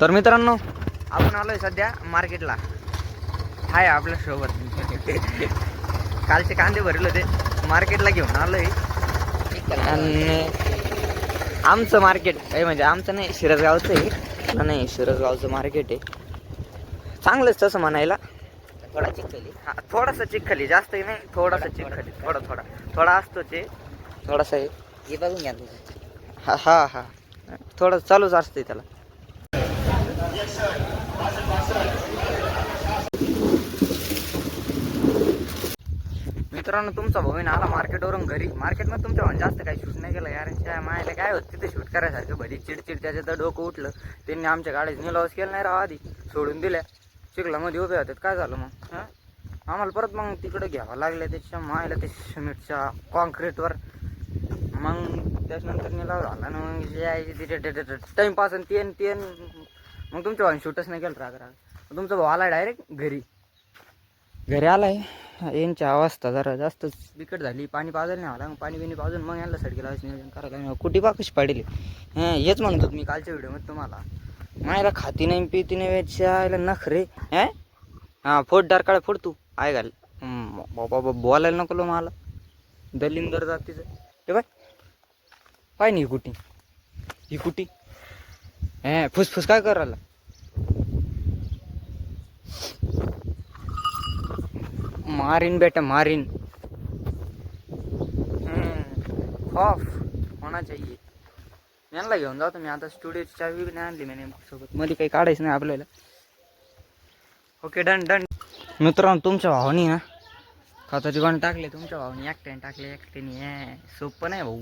तर मित्रांनो आपण आलोय सध्या मार्केटला. हाय आपल्यासोबत कालचे कांदे भरले होते. मार्केटला घेऊन आलोय. आणि आमचं मार्केट काही म्हणजे आमचं नाही शिरसगावचं आहे. नाही शिरसगावचं मार्केट आहे. चांगलंच तसं म्हणायला. थोडा चिखली हा थोडासा चिखली जास्त नाही थोडासा चिखली थोडा. थोडा थोडा. असतो ते थोडासा आहे. हे बघून घ्या हा हा. हा थोडं चालूच असते त्याला. मित्रांनो तुमचा भाऊ आला मार्केटवरून घरी. मार्केटमध्ये तुमच्या जास्त काही शूट नाही केलं यार. त्या मायला काय होत तिथे शूट करायसारखं भरी चिडचिड त्याचं तर डोकं उठलं. त्यांनी आमच्या गाडीत निलावस केलं नाही राव आधी. सोडून दिल्या. चिखलामध्ये उभे होतात काय झालं मग? आम्हाला परत मग तिकडे घ्यावं लागलं त्याच्या मायला ते सिमेंटच्या कॉन्क्रीटवर. मग त्याच्यानंतर निलाव झाला ना मग टाइमपास आणि तेन तेन मग तुमच्या भावाने शूटच नाही केलं राग राग. तुमचा भाऊ आला डायरेक्ट घरी. घरी आलाय. यांची अवस्था जरा जास्तच बिकट झाली. पाणी पाजायला नाही आला. मग पाणी बिणी पाजून मग यांना सडकी लावायचं नियोजन करायला कुठे पाकशी पाडली? हं हेच म्हणत मी कालच्या व्हिडिओमध्ये तुम्हाला. मायला खाती नाही पिती नाही वेचायला नखरे हे? हां फोड डार फोड तू. आहे घाल. बाबा बाबा बोलायला नको लो मला. दलिंदर जातीचं. ते बाय. पाय नाही ही कुटी ही कुटी हे फुसफुस काय करायला मारीन बेटा मारीन. ऑफ. होना चाहिए यांना घेऊन जातो मी आता स्टुडिओची चावी नाही आणली मी नेमकं सोबत. मध्ये काही काढायचं नाही आपल्याला. ओके डन डन मित्रांनो तुमच्या भावानी ना खताची कोण टाकले. तुमच्या भावानी एकट्याने टाकले एकट्याने. हे सोपं नाही भाऊ.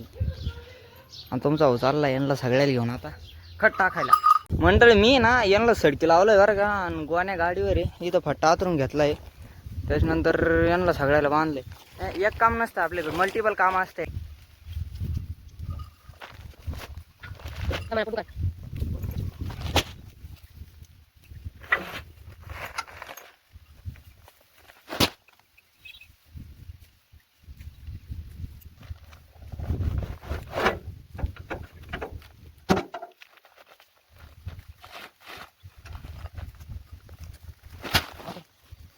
आणि तुमचा भाऊ चालला यांना सगळ्याला घेऊन आता. खट टाकायला मंडळी मी ना यांना सडकी लावलंय बरं का आणि गोण्या गाडीवर आहे. इथं फट्टा आतरून घेतलाय. त्याच्यानंतर यांना सगळ्याला बांधले एक काम नसतं आपल्याकडे मल्टिपल काम असते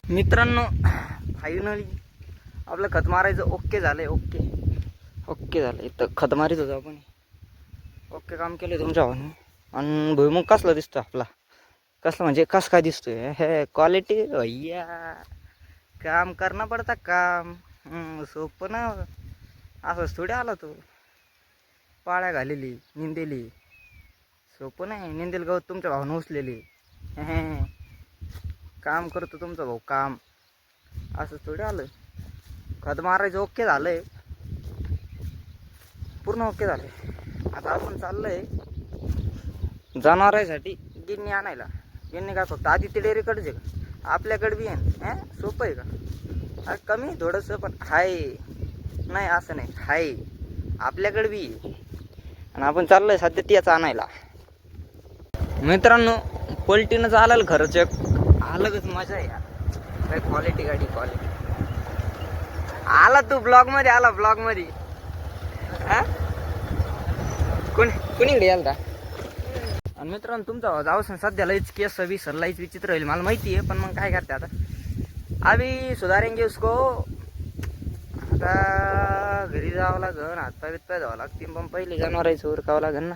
मित्रांनो फायनली आपलं खत मारायचं ओके झालंय ओके. ओके झालं तर खत मारीत होतो आपण. ओके काम केलं तुमच्या भावाने. आणि भुईमुग कसला दिसतो आपला? कसला म्हणजे कस काय दिसतोय? हे क्वालिटी भैया काम करणं पडतं काम. सोपं ना. असंच थोडी आला तो. पाळ्या घालेली निंदेली. सोपं नाही. निंदेल गवत तुमच्या भावानं उचलेली. काम करतो तुमचा भाऊ काम. असं थोडं आलं. खत मारायचं ओके झालंय. पूर्ण ओके झालंय. आता आपण चाललंय जनावरांसाठी गिन्नी आणायला. गिन्नी काय फक्त आधी ते डेअरीकडेच का? आपल्याकडे बी आहे सोपं आहे का? कमी थोडंसं पण हाय. नाही असं नाही. हाय. आपल्याकडे बी आणि आपण चाललोय सध्या त्याच आणायला. मित्रांनो पलटीनं चालेल खरंच एक अलगच मजा आहे यार. काय क्वालिटी गाडी क्वालिटी आला तू ब्लॉगमध्ये आला ब्लॉगमध्ये हा? कोण कोणीकडे याल आणि मित्रांनो तुमचा जाऊ सध्या लईच केस विसर लईच विचित्र होईल मला माहिती आहे पण मग काय करते आता? अभी सुधारेंगे उसको आता घरी जावं लागन हातपाय बितपाय जावं लागतील पण पहिले जनावरांचं उरकावं लागेल ना.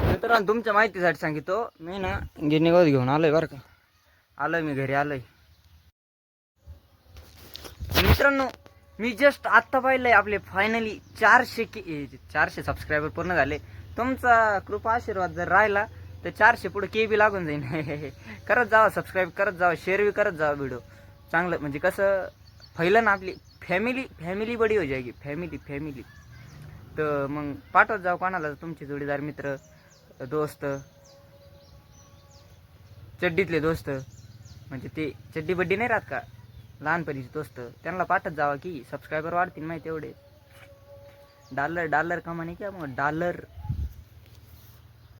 मित्रांनो तुमच्या माहितीसाठी सांगितो मी ना गिरणी घेऊन आलोय बरं का. आलोय मी घरी आलोय. मित्रांनो मी जस्ट आत्ता पाहिलंय आपले फायनली चारशे के चारशे सबस्क्रायबर पूर्ण झाले. तुमचा कृपा आशीर्वाद जर राहिला तर चारशे पुढे के बी लागून जाईन. करत जावा सबस्क्राईब करत जावा शेअर बी करत जावा व्हिडिओ चांगलं म्हणजे कसं पहिलं ना आपली फॅमिली फॅमिली बडी हो जायगी फॅमिली फॅमिली तर मग पाठवत जाऊ कोणाला? तुमचे जोडीदार मित्र दोस्त चड्डीतले दोस्त. म्हणजे ते चड्डी बड्डी नाही राहत का? लहानपणीचे दोस्त. त्यांना पाठत जावा की सबस्क्रायबर वाढतील माहिती एवढे. डॉलर डॉलर कमाने का मग डॉलर